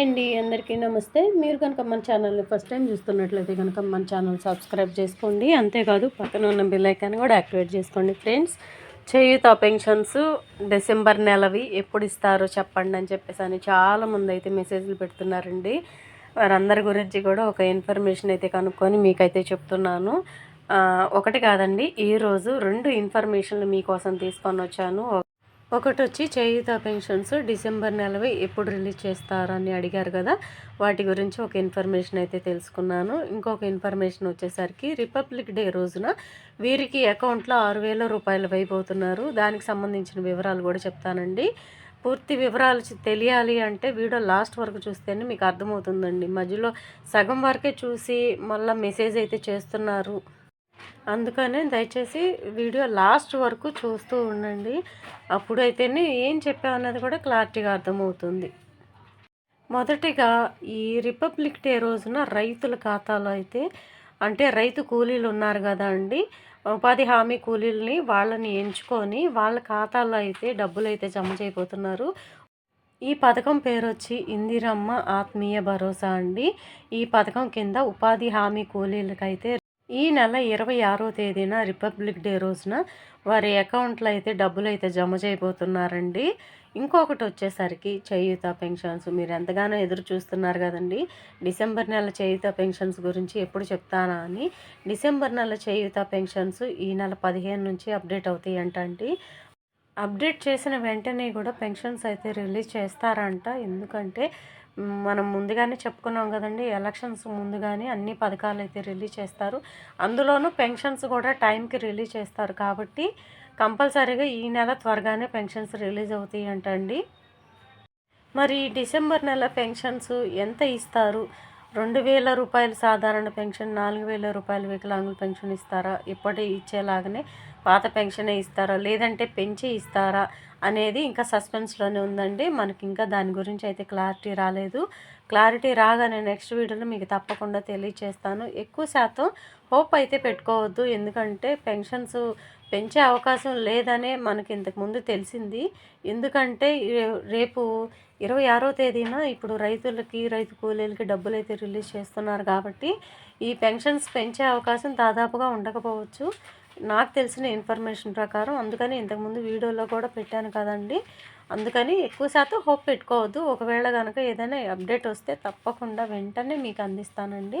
Hi అండి అందరికీ నమస్తే. మీరు కనుక మన ఛానల్ని ఫస్ట్ టైం చూస్తున్నట్లయితే కనుక మన ఛానల్ సబ్స్క్రైబ్ చేసుకోండి. అంతేకాదు పక్కన ఉన్న బిల్ ఐకాన్ కూడా యాక్టివేట్ చేసుకోండి ఫ్రెండ్స్. చేయూత పెన్షన్స్ డిసెంబర్ నెలవి ఎప్పుడు ఇస్తారో చెప్పండి అని చెప్పేసి అని చాలామంది అయితే మెసేజ్లు పెడుతున్నారండి. వారందరి గురించి కూడా ఒక ఇన్ఫర్మేషన్ అయితే కనుక్కొని మీకైతే చెప్తున్నాను. ఒకటి కాదండి ఈరోజు రెండు ఇన్ఫర్మేషన్లు మీకోసం తీసుకొని వచ్చాను. ఒకటి వచ్చి చేయుత పెన్షన్స్ డిసెంబర్ నెలవి ఎప్పుడు రిలీజ్ చేస్తారని అడిగారు కదా. వాటి గురించి ఒక ఇన్ఫర్మేషన్ అయితే తెలుసుకున్నాను. ఇంకొక ఇన్ఫర్మేషన్ వచ్చేసరికి రిపబ్లిక్ డే రోజున వీరికి అకౌంట్లో ఆరు వేల రూపాయలు వైపోతున్నారు దానికి సంబంధించిన వివరాలు కూడా చెప్తానండి. పూర్తి వివరాలు తెలియాలి అంటే వీడియో లాస్ట్ వరకు చూస్తేనే మీకు అర్థమవుతుందండి. మధ్యలో సగం వరకే చూసి మళ్ళీ మెసేజ్ అయితే చేస్తున్నారు. అందుకనే దయచేసి వీడియో లాస్ట్ వరకు చూస్తూ ఉండండి. అప్పుడైతేనే ఏం చెప్పామన్నది కూడా క్లారిటీగా అర్థమవుతుంది. మొదటిగా ఈ రిపబ్లిక్ డే రోజున రైతుల ఖాతాలో అయితే అంటే రైతు కూలీలు ఉన్నారు కదా అండి ఉపాధి హామీ కూలీలని వాళ్ళని ఎంచుకొని వాళ్ళ ఖాతాల్లో అయితే డబ్బులు అయితే జమ చేయబోతున్నారు. ఈ పథకం పేరు వచ్చి ఇందిరమ్మ ఆత్మీయ భరోసా అండి. ఈ పథకం కింద ఉపాధి హామీ కూలీలకైతే ఈ నెల ఇరవై ఆరో తేదీన రిపబ్లిక్ డే రోజున వారి అకౌంట్లో అయితే డబ్బులు అయితే జమ చేయబోతున్నారండి. ఇంకొకటి వచ్చేసరికి చేయూత పెన్షన్స్. మీరు ఎంతగానో ఎదురు చూస్తున్నారు కదండి. డిసెంబర్ నెల చేయూత పెన్షన్స్ గురించి ఎప్పుడు చెప్తానా అని. డిసెంబర్ నెల చేయూత పెన్షన్స్ ఈ నెల పదిహేను నుంచి అప్డేట్ అవుతాయి అంటండి అప్డేట్ చేసిన వెంటనే కూడా పెన్షన్స్ అయితే రిలీజ్ చేస్తారంట. ఎందుకంటే మనం ముందుగానే చెప్పుకున్నాం కదండి ఎలక్షన్స్ ముందుగానే అన్ని పథకాలు అయితే రిలీజ్ చేస్తారు. అందులోనూ పెన్షన్స్ కూడా టైంకి రిలీజ్ చేస్తారు. కాబట్టి కంపల్సరీగా ఈ నెల త్వరగానే పెన్షన్స్ రిలీజ్ అవుతాయి అంటండి మరి డిసెంబర్ నెల పెన్షన్స్ ఎంత ఇస్తారు? రెండు వేల రూపాయలు సాధారణ పెన్షన్ నాలుగు వేల రూపాయలు వికలాంగుల పెన్షన్ ఇస్తారా? ఇప్పటి ఇచ్చేలాగానే పాత పెన్షనే ఇస్తారా? లేదంటే పెంచి ఇస్తారా? అనేది ఇంకా సస్పెన్స్లోనే ఉందండి. మనకి ఇంకా దాని గురించి అయితే క్లారిటీ రాలేదు. క్లారిటీ రాగానే నెక్స్ట్ వీడియోలో మీకు తప్పకుండా తెలియచేస్తాను. ఎక్కువ శాతం హోప్ అయితే పెట్టుకోవద్దు. ఎందుకంటే పెన్షన్స్ పెంచే అవకాశం లేదనే మనకి ఇంతకుముందు తెలిసింది. ఎందుకంటే రేపు ఇరవై ఆరో తేదీన ఇప్పుడు రైతులకి రైతు కూలీలకి డబ్బులు అయితే రిలీజ్ చేస్తున్నారు కాబట్టి ఈ పెన్షన్స్ పెంచే అవకాశం దాదాపుగా ఉండకపోవచ్చు. నాకు తెలిసిన ఇన్ఫర్మేషన్ ప్రకారం అందుకని ఇంతకుముందు వీడియోలో కూడా పెట్టాను కదండి. అందుకని ఎక్కువ శాతం హోప్ పెట్టుకోవద్దు. ఒకవేళ కనుక ఏదైనా అప్డేట్ వస్తే తప్పకుండా వెంటనే మీకు అందిస్తానండి.